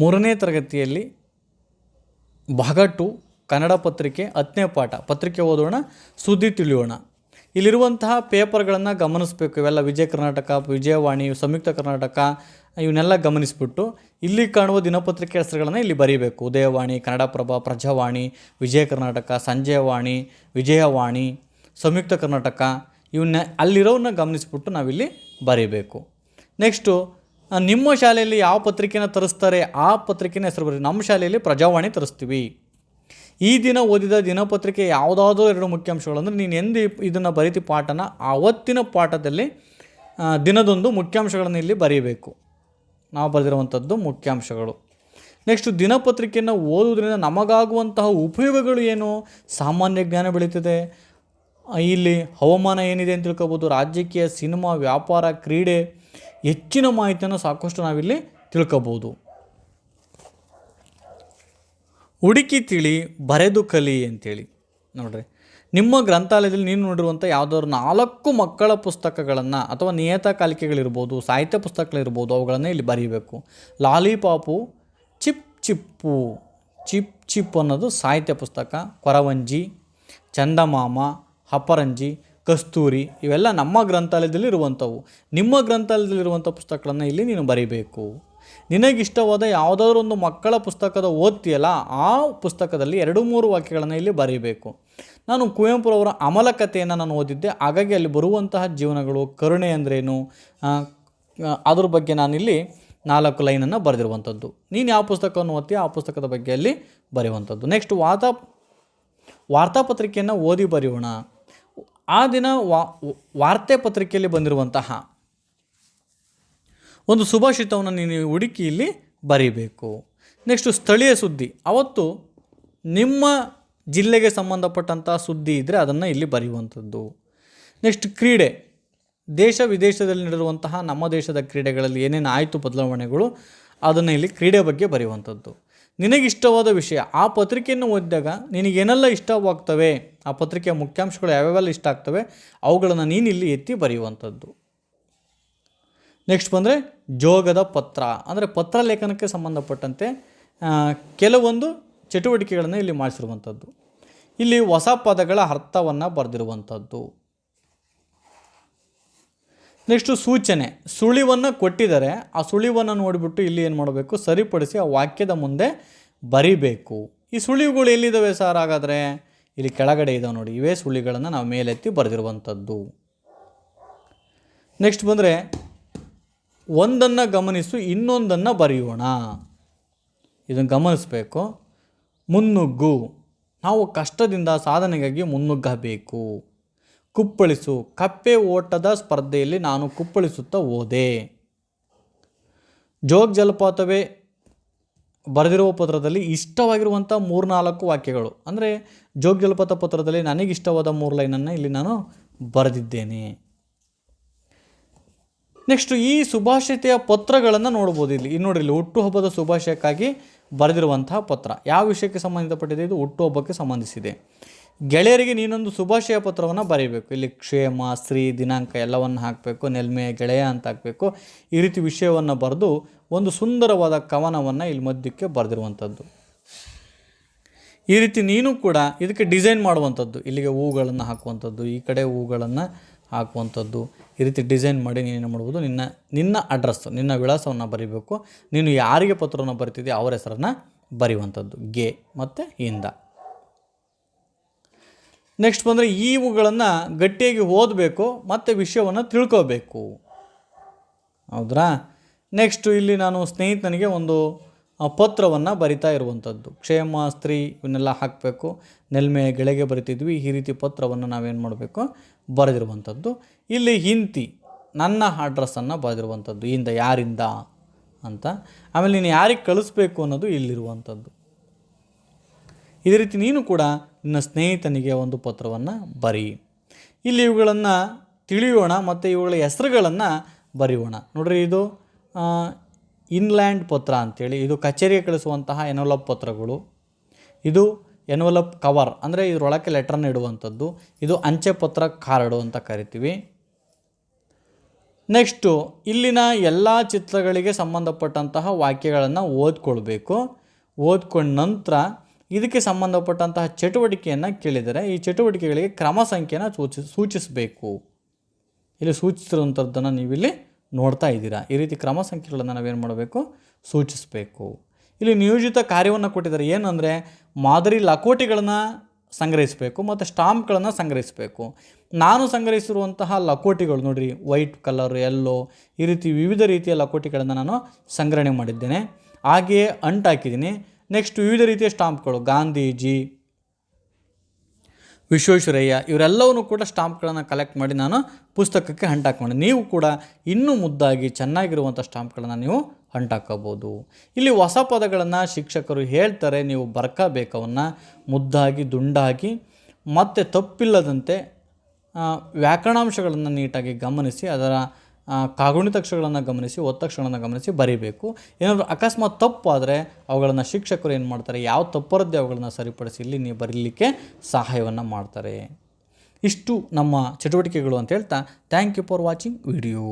ಮೂರನೇ ತರಗತಿಯಲ್ಲಿ ಭಾಗ ಟು ಕನ್ನಡ ಪತ್ರಿಕೆ ಹತ್ತನೇ ಪಾಠ. ಪತ್ರಿಕೆ ಓದೋಣ, ಸುದ್ದಿ ತಿಳಿಯೋಣ. ಇಲ್ಲಿರುವಂತಹ ಪೇಪರ್ಗಳನ್ನು ಗಮನಿಸಬೇಕು. ಇವೆಲ್ಲ ವಿಜಯ ಕರ್ನಾಟಕ, ವಿಜಯವಾಣಿ, ಸಂಯುಕ್ತ ಕರ್ನಾಟಕ, ಇವನ್ನೆಲ್ಲ ಗಮನಿಸಿಬಿಟ್ಟು ಇಲ್ಲಿ ಕಾಣುವ ದಿನಪತ್ರಿಕೆ ಹೆಸರುಗಳನ್ನು ಇಲ್ಲಿ ಬರೀಬೇಕು. ಉದಯವಾಣಿ, ಕನ್ನಡಪ್ರಭ, ಪ್ರಜಾವಾಣಿ, ವಿಜಯ ಕರ್ನಾಟಕ, ಸಂಜಯವಾಣಿ, ವಿಜಯವಾಣಿ, ಸಂಯುಕ್ತ ಕರ್ನಾಟಕ, ಇವನ್ನ ಅಲ್ಲಿರೋನ್ನ ಗಮನಿಸ್ಬಿಟ್ಟು ನಾವಿಲ್ಲಿ ಬರೀಬೇಕು. ನೆಕ್ಸ್ಟು ನಿಮ್ಮ ಶಾಲೆಯಲ್ಲಿ ಯಾವ ಪತ್ರಿಕೆನ ತರಿಸ್ತಾರೆ, ಆ ಪತ್ರಿಕೆನ ಹೆಸರು ಬರೀ ನಮ್ಮ ಶಾಲೆಯಲ್ಲಿ ಪ್ರಜಾವಾಣಿ ತರಿಸ್ತೀವಿ. ಈ ದಿನ ಓದಿದ ದಿನಪತ್ರಿಕೆ ಯಾವುದಾದ್ರೂ ಎರಡು ಮುಖ್ಯಾಂಶಗಳು ಅಂದರೆ ನೀನು ಎಂದು ಇದನ್ನು ಬರೀತಿ ಪಾಠನ ಆವತ್ತಿನ ಪಾಠದಲ್ಲಿ ದಿನದೊಂದು ಮುಖ್ಯಾಂಶಗಳನ್ನು ಇಲ್ಲಿ ಬರೀಬೇಕು. ನಾವು ಬರೆದಿರುವಂಥದ್ದು ಮುಖ್ಯಾಂಶಗಳು ನೆಕ್ಸ್ಟ್ ದಿನಪತ್ರಿಕೆಯನ್ನು ಓದುವುದರಿಂದ ನಮಗಾಗುವಂತಹ ಉಪಯೋಗಗಳು ಏನು? ಸಾಮಾನ್ಯ ಜ್ಞಾನ ಬೆಳೀತದೆ. ಇಲ್ಲಿ ಹವಾಮಾನ ಏನಿದೆ ಅಂತ ತಿಳ್ಕೊಬೋದು. ರಾಜಕೀಯ, ಸಿನಿಮಾ, ವ್ಯಾಪಾರ, ಕ್ರೀಡೆ ಹೆಚ್ಚಿನ ಮಾಹಿತಿಯನ್ನು ಸಾಕಷ್ಟು ನಾವಿಲ್ಲಿ ತಿಳ್ಕೊಬೋದು. ಹುಡುಕಿ ತಿಳಿ, ಬರೆದು ಕಲಿ ಅಂತೇಳಿ. ನೋಡ್ರಿ, ನಿಮ್ಮ ಗ್ರಂಥಾಲಯದಲ್ಲಿ ನೀನು ನೋಡಿರುವಂಥ ಯಾವುದಾದ್ರು ನಾಲ್ಕು ಮಕ್ಕಳ ಪುಸ್ತಕಗಳನ್ನು ಅಥವಾ ನಿಯತಕಾಲಿಕೆಗಳಿರ್ಬೋದು ಸಾಹಿತ್ಯ ಪುಸ್ತಕಗಳಿರ್ಬೋದು, ಅವುಗಳನ್ನು ಇಲ್ಲಿ ಬರೀಬೇಕು. Lollipop, chip chip, chip chip ಅನ್ನೋದು ಸಾಹಿತ್ಯ ಪುಸ್ತಕ, ಕೊರವಂಜಿ, ಚಂದಮಾಮ ಹಪರಂಜಿ ಕಸ್ತೂರಿ ಇವೆಲ್ಲ ನಮ್ಮ ಗ್ರಂಥಾಲಯದಲ್ಲಿ ಇರುವಂಥವು ನಿಮ್ಮ ಗ್ರಂಥಾಲಯದಲ್ಲಿರುವಂಥ ಪುಸ್ತಕಗಳನ್ನು ಇಲ್ಲಿ ನೀನು ಬರೀಬೇಕು. ನಿನಗಿಷ್ಟವಾದ ಯಾವುದಾದ್ರೂ ಒಂದು ಮಕ್ಕಳ ಪುಸ್ತಕದ ಓದ್ತೀಯಲ್ಲ, ಆ ಪುಸ್ತಕದಲ್ಲಿ ಎರಡು ಮೂರು ವಾಕ್ಯಗಳನ್ನು ಇಲ್ಲಿ ಬರೀಬೇಕು. ನಾನು ಕುವೆಂಪುರವರ ಅಮಲ ಕಥೆಯನ್ನು ನಾನು ಓದಿದ್ದೆ, ಹಾಗಾಗಿ ಅಲ್ಲಿ ಬರುವಂತಹ ಜೀವನಗಳು, ಕರುಣೆ ಅಂದ್ರೇನು? ಅದ್ರ ಬಗ್ಗೆ ನಾನಿಲ್ಲಿ ನಾಲ್ಕು ಲೈನನ್ನು ಬರೆದಿರುವಂಥದ್ದು. ನೀನು ಯಾವ ಪುಸ್ತಕವನ್ನು ಓದ್ತೀಯ ಆ ಪುಸ್ತಕದ ಬಗ್ಗೆ ಅಲ್ಲಿ ಬರೆಯುವಂಥದ್ದು. ನೆಕ್ಸ್ಟ್ ವಾರ್ತಾ ವಾರ್ತಾಪತ್ರಿಕೆಯನ್ನು ಓದಿ ಬರೆಯೋಣ. ಆ ದಿನ ವಾ, ವಾರ್ತೆ ಪತ್ರಿಕೆಯಲ್ಲಿ ಬಂದಿರುವಂತಹ ಒಂದು ಸುಭಾಷಿತವನ್ನು ನೀನು ಹುಡುಕಿ ಇಲ್ಲಿ ಬರೀಬೇಕು. ನೆಕ್ಸ್ಟು ಸ್ಥಳೀಯ ಸುದ್ದಿ. ಅವತ್ತು ನಿಮ್ಮ ಜಿಲ್ಲೆಗೆ ಸಂಬಂಧಪಟ್ಟಂಥ ಸುದ್ದಿ ಇದ್ದರೆ ಅದನ್ನು ಇಲ್ಲಿ ಬರೆಯುವಂಥದ್ದು. ನೆಕ್ಸ್ಟ್ ಕ್ರೀಡೆ. ದೇಶ ವಿದೇಶದಲ್ಲಿ ನಡೆದಿರುವಂತಹ ನಮ್ಮ ದೇಶದ ಕ್ರೀಡೆಗಳಲ್ಲಿ ಏನೇನು ಆಯಿತು ಬದಲಾವಣೆಗಳು ಅದನ್ನು ಇಲ್ಲಿ ಕ್ರೀಡೆ ಬಗ್ಗೆ ಬರೆಯುವಂಥದ್ದು. ನಿನಗಿಷ್ಟವಾದ ವಿಷಯ. ಆ ಪತ್ರಿಕೆಯನ್ನು ಓದಿದಾಗ ನಿನಗೇನೆಲ್ಲ ಇಷ್ಟವಾಗ್ತವೆ? ಆ ಪತ್ರಿಕೆಯ ಮುಖ್ಯಾಂಶಗಳು ಯಾವ್ಯಾವೆಲ್ಲ ಇಷ್ಟ ಆಗ್ತವೆ? ಅವುಗಳನ್ನು ನೀನು ಇಲ್ಲಿ ಎತ್ತಿ ಬರೆಯುವಂಥದ್ದು. ನೆಕ್ಸ್ಟ್ ಬಂದರೆ ಜೋಗದ ಪತ್ರ. ಅಂದರೆ ಪತ್ರ ಲೇಖನಕ್ಕೆ ಸಂಬಂಧಪಟ್ಟಂತೆ ಕೆಲವೊಂದು ಚಟುವಟಿಕೆಗಳನ್ನು ಇಲ್ಲಿ ಮಾಡಿಸಿರುವಂಥದ್ದು. ಇಲ್ಲಿ ಹೊಸ ಪದಗಳ ಅರ್ಥವನ್ನು ಬರೆದಿರುವಂಥದ್ದು. ನೆಕ್ಸ್ಟು ಸೂಚನೆ. ಸುಳಿವನ್ನು ಕೊಟ್ಟಿದ್ದಾರೆ ಆ ಸುಳಿವನ್ನು ನೋಡಿಬಿಟ್ಟು ಇಲ್ಲಿ ಏನು ಮಾಡಬೇಕು? ಸರಿಪಡಿಸಿ ಆ ವಾಕ್ಯದ ಮುಂದೆ ಬರಿಬೇಕು. ಈ ಸುಳಿವುಗಳು ಎಲ್ಲಿದ್ದಾವೆ ಸರ್ ಹಾಗಾದರೆ? ಇಲ್ಲಿ ಕೆಳಗಡೆ ಇದಾವೆ ನೋಡಿ. ಇವೇ ಸುಳಿಗಳನ್ನು ನಾವು ಮೇಲೆತ್ತಿ ಬರೆದಿರುವಂಥದ್ದು. ನೆಕ್ಸ್ಟ್ ಬಂದರೆ ಒಂದನ್ನು ಗಮನಿಸು, ಇನ್ನೊಂದನ್ನು ಬರೆಯೋಣ. ಇದನ್ನು ಗಮನಿಸಬೇಕು. ಮುನ್ನುಗ್ಗು. ನಾವು ಕಷ್ಟದಿಂದ ಸಾಧನೆಗಾಗಿ ಮುನ್ನುಗ್ಗಬೇಕು. ಕುಪ್ಪಳಿಸು. ಕಪ್ಪೆ ಓಟದ ಸ್ಪರ್ಧೆಯಲ್ಲಿ ನಾನು ಕುಪ್ಪಳಿಸುತ್ತಾ ಹೋದೆ. ಜೋಗ ಜಲಪಾತವೇ ಬರೆದಿರುವ ಪತ್ರದಲ್ಲಿ ಇಷ್ಟವಾಗಿರುವಂಥ ಮೂರ್ನಾಲ್ಕು ವಾಕ್ಯಗಳು. ಅಂದರೆ ಜೋಗ್ ಜಲಪಾತ ಪತ್ರದಲ್ಲಿ ನನಗಿಷ್ಟವಾದ ಮೂರು ಲೈನನ್ನು ಇಲ್ಲಿ ನಾನು ಬರೆದಿದ್ದೇನೆ. ನೆಕ್ಸ್ಟು ಈ ಸುಭಾಷಿತೆಯ ಪತ್ರಗಳನ್ನು ನೋಡ್ಬೋದು ಇಲ್ಲಿ. ಇಲ್ಲಿ ನೋಡಿರಿ ಹುಟ್ಟುಹಬ್ಬದ ಶುಭಾಶಯಕ್ಕಾಗಿ ಬರೆದಿರುವಂತಹ ಪತ್ರ. ಯಾವ ವಿಷಯಕ್ಕೆ ಸಂಬಂಧಪಟ್ಟಿದೆ? ಇದು ಹುಟ್ಟುಹಬ್ಬಕ್ಕೆ ಸಂಬಂಧಿಸಿದೆ. ಗೆಳೆಯರಿಗೆ ನೀನೊಂದು ಶುಭಾಶಯ ಪತ್ರವನ್ನು ಬರೀಬೇಕು. ಇಲ್ಲಿ ಕ್ಷೇಮ ಶ್ರೀ ದಿನಾಂಕ ಎಲ್ಲವನ್ನು ಹಾಕಬೇಕು, ನೆಲ್ಮೆ, ಗೆಳೆಯ ಅಂತ ಹಾಕಬೇಕು. ಈ ರೀತಿ ವಿಷಯವನ್ನು ಬರೆದು ಒಂದು ಸುಂದರವಾದ ಕವನವನ್ನು ಇಲ್ಲಿ ಮಧ್ಯಕ್ಕೆ ಬರೆದಿರುವಂಥದ್ದು ಈ ರೀತಿ ನೀನು ಕೂಡ ಇದಕ್ಕೆ ಡಿಸೈನ್ ಮಾಡುವಂಥದ್ದು ಇಲ್ಲಿಗೆ ಹೂಗಳನ್ನು ಹಾಕುವಂಥದ್ದು ಈ ಕಡೆ ಹೂಗಳನ್ನು ಹಾಕುವಂಥದ್ದು ಈ ರೀತಿ ಡಿಸೈನ್ ಮಾಡಿ ನೀನು ಮಾಡ್ಬೋದು, ನಿನ್ನ ನಿನ್ನ ಅಡ್ರೆಸ್ ನಿನ್ನ ವಿಳಾಸವನ್ನು ಬರೀಬೇಕು. ನೀನು ಯಾರಿಗೆ ಪತ್ರವನ್ನು ಬರಿತಿದೆಯೋ ಅವರ ಹೆಸರನ್ನು ಬರೆಯುವಂಥದ್ದು ಗೆ ಮತ್ತು ಇಂದ. ನೆಕ್ಸ್ಟ್ ಬಂದರೆ ಇವುಗಳನ್ನು ಗಟ್ಟಿಯಾಗಿ ಓದಬೇಕು, ಮತ್ತು ವಿಷಯವನ್ನು ತಿಳ್ಕೋಬೇಕು. ಹೌದ್ರಾ? ನೆಕ್ಸ್ಟು ಇಲ್ಲಿ ನಾನು ಸ್ನೇಹಿತನಿಗೆ ಒಂದು ಪತ್ರವನ್ನು ಬರಿತಾ ಇರುವಂಥದ್ದು ಕ್ಷೇಮ, ಸ್ತ್ರೀ, ಇವನ್ನೆಲ್ಲ ಹಾಕಬೇಕು. ನೆಲ್ಮೆ, ಗೆಳೆಗೆ ಬರಿತಿದ್ವಿ, ಈ ರೀತಿ ಪತ್ರವನ್ನು ನಾವೇನು ಮಾಡಬೇಕು? ಬರೆದಿರುವಂಥದ್ದು ಇಲ್ಲಿ ಹಿಂತಿ, ನನ್ನ ಅಡ್ರೆಸ್ಸನ್ನು ಬರೆದಿರುವಂಥದ್ದು ಇಂದ ಯಾರಿಂದ ಅಂತ. ಆಮೇಲೆ ನೀನು ಯಾರಿಗೆ ಕಳಿಸ್ಬೇಕು ಅನ್ನೋದು ಇಲ್ಲಿರುವಂಥದ್ದು ಇದೇ ರೀತಿ ನೀನು ಕೂಡ ನಿನ್ನ ಸ್ನೇಹಿತನಿಗೆ ಒಂದು ಪತ್ರವನ್ನು ಬರಿ. ಇಲ್ಲಿ ಇವುಗಳನ್ನು ತಿಳಿಯೋಣ ಮತ್ತು ಇವುಗಳ ಹೆಸರುಗಳನ್ನು ಬರೆಯೋಣ. ನೋಡ್ರಿ ಇದು ಇನ್ಲ್ಯಾಂಡ್ ಪತ್ರ ಅಂಥೇಳಿ ಇದು ಕಚೇರಿಗೆ ಕಳಿಸುವಂತಹ ಎನ್ವಲಪ್ ಪತ್ರಗಳು. ಇದು ಎನ್ವಲಪ್ ಕವರ್, ಅಂದರೆ ಇದರೊಳಕ್ಕೆ ಲೆಟ್ರನ್ನ ಇಡುವಂಥದ್ದು. ಇದು ಅಂಚೆ ಪತ್ರ ಕಾರ್ಡು ಅಂತ ಕರಿತೀವಿ. ನೆಕ್ಸ್ಟು ಇಲ್ಲಿನ ಎಲ್ಲ ಚಿತ್ರಗಳಿಗೆ ಸಂಬಂಧಪಟ್ಟಂತಹ ವಾಕ್ಯಗಳನ್ನು ಓದ್ಕೊಳ್ಬೇಕು. ಓದ್ಕೊಂಡ ನಂತರ ಇದಕ್ಕೆ ಸಂಬಂಧಪಟ್ಟಂತಹ ಚಟುವಟಿಕೆಯನ್ನು ಕೇಳಿದರೆ ಈ ಚಟುವಟಿಕೆಗಳಿಗೆ ಕ್ರಮ ಸಂಖ್ಯೆಯನ್ನು ಸೂಚಿ, ಸೂಚಿಸಬೇಕು. ಇಲ್ಲಿ ಸೂಚಿಸಿರುವಂಥದ್ದನ್ನು ನೀವಿಲ್ಲಿ ನೋಡ್ತಾ ಇದ್ದೀರಾ. ಈ ರೀತಿ ಕ್ರಮ ಸಂಖ್ಯೆಗಳನ್ನು ನಾವೇನು ಮಾಡಬೇಕು? ಸೂಚಿಸಬೇಕು. ಇಲ್ಲಿ ನಿಯೋಜಿತ ಕಾರ್ಯವನ್ನು ಕೊಟ್ಟಿದ್ದಾರೆ. ಏನಂದರೆ ಮಾದರಿ ಲಕೋಟಿಗಳನ್ನು ಸಂಗ್ರಹಿಸಬೇಕು ಮತ್ತು ಸ್ಟಾಂಪ್ಗಳನ್ನು ಸಂಗ್ರಹಿಸಬೇಕು. ನಾನು ಸಂಗ್ರಹಿಸಿರುವಂತಹ ಲಕೋಟಿಗಳು ನೋಡಿರಿ, ವೈಟ್ ಕಲರ್ ಎಲ್ಲೋ ಈ ರೀತಿ ವಿವಿಧ ರೀತಿಯ ಲಕೋಟಿಗಳನ್ನು ನಾನು ಸಂಗ್ರಹಣೆ ಮಾಡಿದ್ದೇನೆ. ಹಾಗೆಯೇ ಅಂಟಾಕಿದ್ದೀನಿ ನೆಕ್ಸ್ಟ್ ವಿವಿಧ ರೀತಿಯ ಸ್ಟಾಂಪ್ಗಳು. ಗಾಂಧೀಜಿ, ವಿಶ್ವೇಶ್ವರಯ್ಯ, ಇವರೆಲ್ಲವನ್ನೂ ಕೂಡ ಸ್ಟಾಂಪ್ಗಳನ್ನು ಕಲೆಕ್ಟ್ ಮಾಡಿ ನಾನು ಪುಸ್ತಕಕ್ಕೆ ಹಂಟಾಕೊಂಡೆ. ನೀವು ಕೂಡ ಇನ್ನೂ ಮುದ್ದಾಗಿ ಚೆನ್ನಾಗಿರುವಂಥ ಸ್ಟಾಂಪ್ಗಳನ್ನು ನೀವು ಹಂಟಾಕೋಬೋದು. ಇಲ್ಲಿ ಹೊಸ ಪದಗಳನ್ನು ಶಿಕ್ಷಕರು ಹೇಳ್ತಾರೆ, ನೀವು ಬರ್ಕಬೇಕವನ್ನು ಮುದ್ದಾಗಿ, ದುಂಡಾಗಿ, ಮತ್ತು ತಪ್ಪಿಲ್ಲದಂತೆ ವ್ಯಾಕರಣಾಂಶಗಳನ್ನು ನೀಟಾಗಿ ಗಮನಿಸಿ, ಅದರ ಕಾಗುಣಿತಾಕ್ಷರಗಳನ್ನು ಗಮನಿಸಿ ಒತ್ತಕ್ಷರಗಳನ್ನು ಗಮನಿಸಿ ಬರೀಬೇಕು. ಏನಾದರೂ ಅಕಸ್ಮಾತ್ ತಪ್ಪಾದರೆ ಅವುಗಳನ್ನು ಶಿಕ್ಷಕರು ಏನು ಮಾಡ್ತಾರೆ, ಯಾವ ತಪ್ಪರದ್ದೇ ಅವುಗಳನ್ನು ಸರಿಪಡಿಸಿ ಇಲ್ಲಿ ನೀವು ಬರೀಲಿಕ್ಕೆ ಸಹಾಯವನ್ನು ಮಾಡ್ತಾರೆ. ಇಷ್ಟು ನಮ್ಮ ಚಟುವಟಿಕೆಗಳು ಅಂತ ಹೇಳ್ತಾ thank you for watching video